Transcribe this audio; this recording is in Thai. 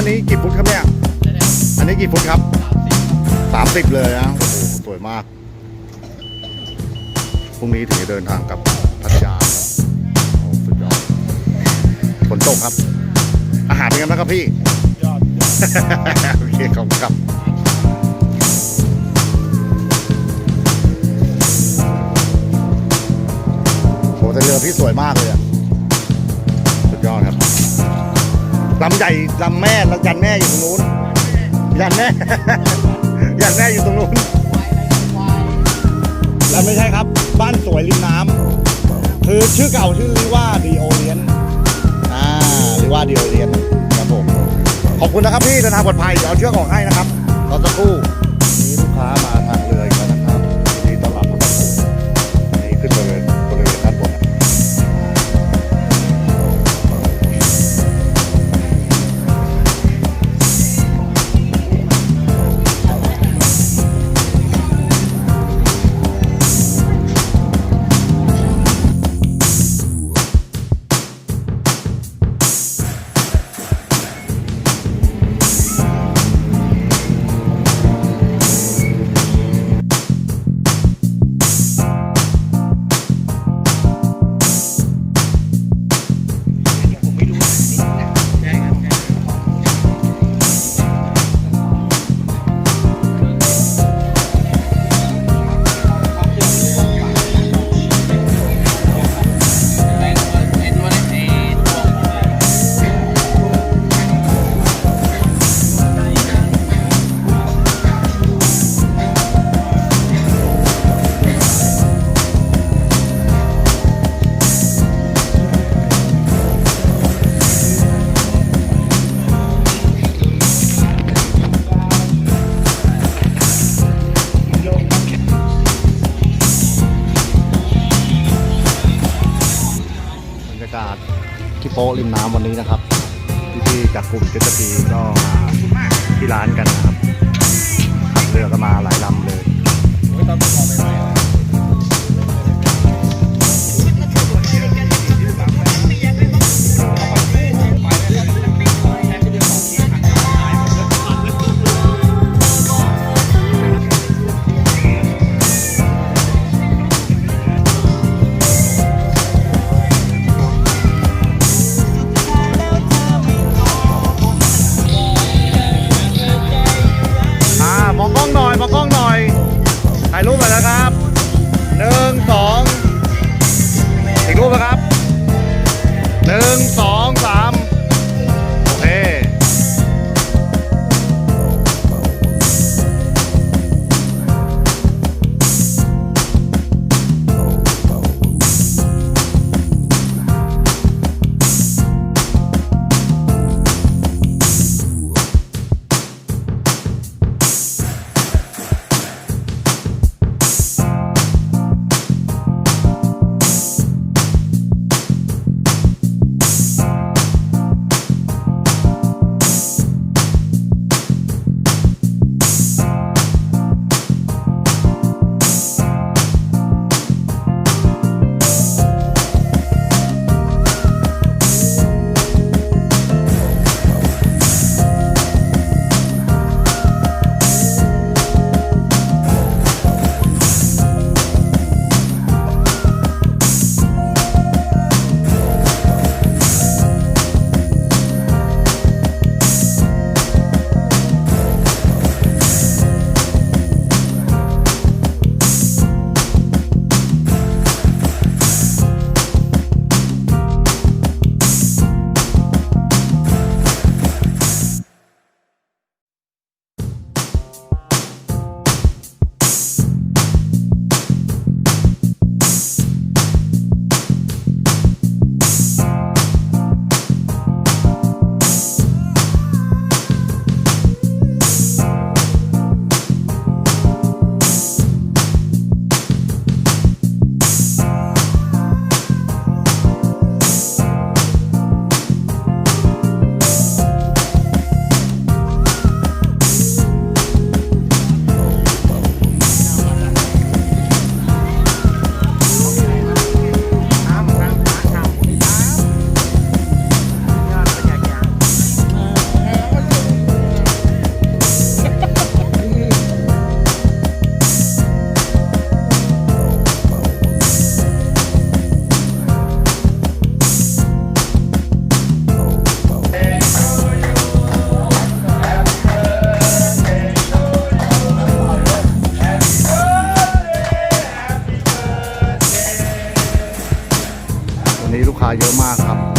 อันนี้กี่ฟุตครับเนี่ย อันนี้กี่ฟุตครับสามสิบเลยนะ โอ้โห สวยมาก พรุ่งนี้ถึงจะเดินทางกลับพัทยาครับโอ้สุดยอดฝนตกครับ อาหารเป็นไงบ้างครับพี่ ยอดโอเคขอบคุณครับโหแต่เรือพี่สวยมากเลยอะสุดยอดครับ ลำใหญ่ลำแม่แล้วยันแม่อยู่ตรงนู้น ยันแม่ ยันแม่อยู่ตรงนู้นแล้วไม่ใช่ครับ บ้านสวยริมน้ำคือชื่อเก่าชื่อริว่าดีโอเลียนอ่าริว่าดีโอเลียนครับผมขอบคุณนะครับพี่เดินทางปลอดภัยเดี๋ยวเอาเชือกออกให้นะครับรอสักครู่มีลูกค้ามา โต๊ะริมน้ำวันนี้นะครับพี่ๆจากกลุ่มเจสกีก็มาที่ร้านกันนะครับขับเรือก็มาหลายลำเลย Some